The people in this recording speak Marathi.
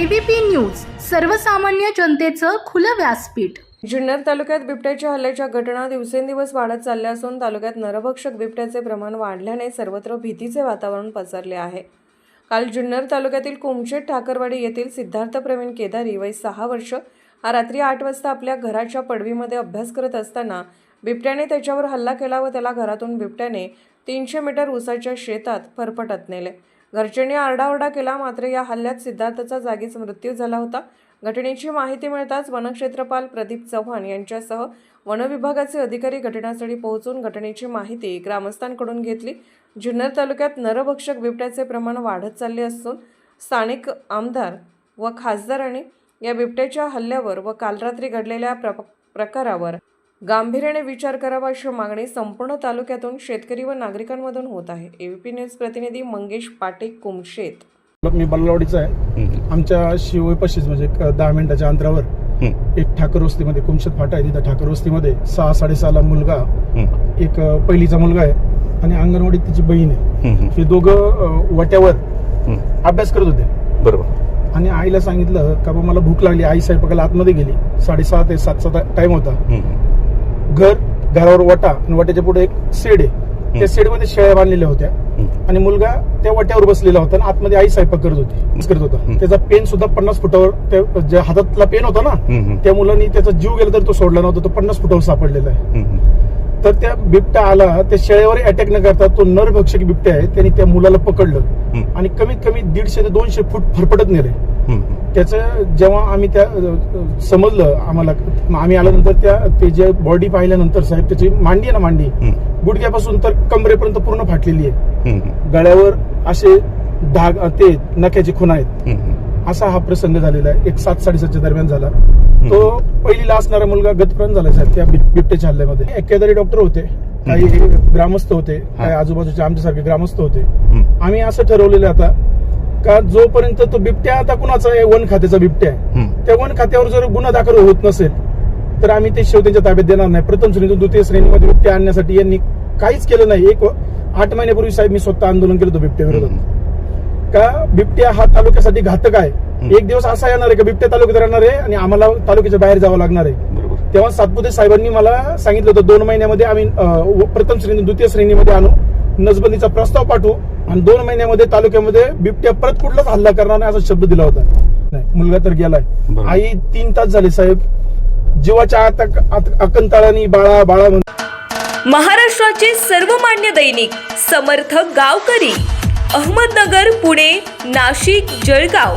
एबीपी न्यूज सर्वसामान्य जनतेचं खुलं व्यासपीठ. जुन्नर तालुक्यात बिबट्याच्या हल्ल्याच्या घटना दिवसेंदिवस वाढत चालल्या असून तालुक्यात नरभक्षक बिबट्याचे प्रमाण वाढल्याने सर्वत्र भीतीचे वातावरण पसरले आहे. काल जुन्नर तालुक्यातील कुमचेत ठाकरवाडी येथील सिद्धार्थ प्रवीण केदारी वय सहा वर्ष हा रात्री आठ वाजता आपल्या घराच्या पडवीमध्ये अभ्यास करत असताना बिबट्याने त्याच्यावर हल्ला केला व त्याला घरातून बिबट्याने तीनशे मीटर उसाच्या शेतात फरफटत नेले. घरच्यांनी आरडाओरडा केला मात्र या हल्ल्यात सिद्धार्थचा जागीच मृत्यू झाला होता. घटनेची माहिती मिळताच वनक्षेत्रपाल प्रदीप चव्हाण यांच्यासह वनविभागाचे अधिकारी घटनास्थळी पोहोचून घटनेची माहिती ग्रामस्थांकडून घेतली. जुन्नर तालुक्यात नरभक्षक बिबट्याचे प्रमाण वाढत चालले असून स्थानिक आमदार व खासदारांनी या बिबट्याच्या हल्ल्यावर व काल रात्री घडलेल्या प्र प्रकारावर गांभीर्याने विचार करावा अशी मागणी संपूर्ण तालुक्यातून शेतकरी व नागरिकांमधून होत आहे. एबीपी न्यूज प्रतिनिधी मंगेश पाटे कुमशेत. मी बल्लावाडीचा आहे. आमच्या शिवपशीच म्हणजे एक दहा मिनिटाच्या अंतरावर एक ठाकर वस्तीमध्ये कुमशत फाटा आहे तिथं ठाकर वस्तीमध्ये सहा साडेसहाला मुलगा एक पहिलीचा मुलगा आहे आणि अंगणवाडीत तिची बहीण आहे. हे दोघं वाट्यावर अभ्यास करत होते. बरोबर. आणि आईला सांगितलं का बा मला भूक लागली. आई स्वयंपाकाला आतमध्ये गेली. साडेसहा ते सातचा टाइम होता. घर घरावर वाटा आणि वाट्याच्या पुढे एक शेड आहे त्या शेडमध्ये शेळ्या बांधलेल्या होत्या. आणि मुलगा त्या वाट्यावर बसलेला होता आणि आतमध्ये आई स्वयंपाक करत होती करत होता. त्याचा पेन सुद्धा पन्नास फुटावर त्या ज्या हातातला पेन होता ना त्या मुलांनी त्याचा जीव गेला तर तो सोडला नव्हता तो पन्नास फुटावर सापडलेला आहे. तर त्या बिबट्या आला त्या शेळ्यावर अटॅक न करता तो नरभक्षक बिबट्या आहे त्यांनी त्या मुलाला पकडलं. आणि कमीत कमी दीडशे ते दोनशे फूट फरफटत नेले. त्याचं जेव्हा आम्ही त्या समजलं आम्हाला आम्ही आल्यानंतर त्या ते जे बॉडी पाहिल्यानंतर साहेब त्याची मांडी आहे ना मांडी गुडघ्यापासून तर कमरेपर्यंत पूर्ण फाटलेली आहे. गळ्यावर असे अ, ते नख्याची खुणा आहेत. असा हा प्रसंग झालेला आहे. एक सात साडेसातच्या दरम्यान झाला. तो पहिलीला असणारा मुलगा गतप्राण झाला साहेब त्या बिब- बिबट्याच्या हल्ल्यामध्ये. एक केदारी डॉक्टर होते काही ग्रामस्थ होते. काही आजूबाजूचे आमच्यासारखे ग्रामस्थ होते. आम्ही असं ठरवलेलं आता का जोपर्यंत तो बिबट्या आता कुणाचा आहे? वन खात्याचा बिबट्या आहे. त्या वन खात्यावर जर गुन्हा दाखल होत नसेल तर आम्ही ते शेव त्यांच्या ताब्यात देणार नाही. प्रथम श्रेणीतून द्वितीय श्रेणीमध्ये बिबट्या आणण्यासाठी यांनी काहीच केलं नाही. एक आठ महिन्यापूर्वी साहेब मी स्वतः आंदोलन केलं होतं बिबट्या विरोधात. का बिबट्या हा तालुक्यासाठी घातक आहे? एक दिवस असा येणार आहे का? बिबट्या तालुक्यात राहणार आहे आणि आम्हाला तालुक्याच्या बाहेर जावं लागणार आहे? तेव्हा सातपुते साहेबांनी मला सांगितलं होतं दोन महिन्यामध्ये आम्ही प्रथम श्रेणी द्वितीय श्रेणीमध्ये आणू. नसबंदीचा प्रस्ताव पाठवू आणि दोन महिन्यामध्ये तालुक्यामध्ये बिबट्या परत कुठलाच हल्ला करणार नाही असा शब्द दिला होता. नाही मुलगा तर गेलाय. आई तीन तास झाले साहेब. जीवाच्या आत आत- अकंताळानी बाळा बाळा म्हणून महाराष्ट्राचे सर्वमान्य दैनिक समर्थ गावकरी अहमदनगर पुणे नाशिक जळगाव.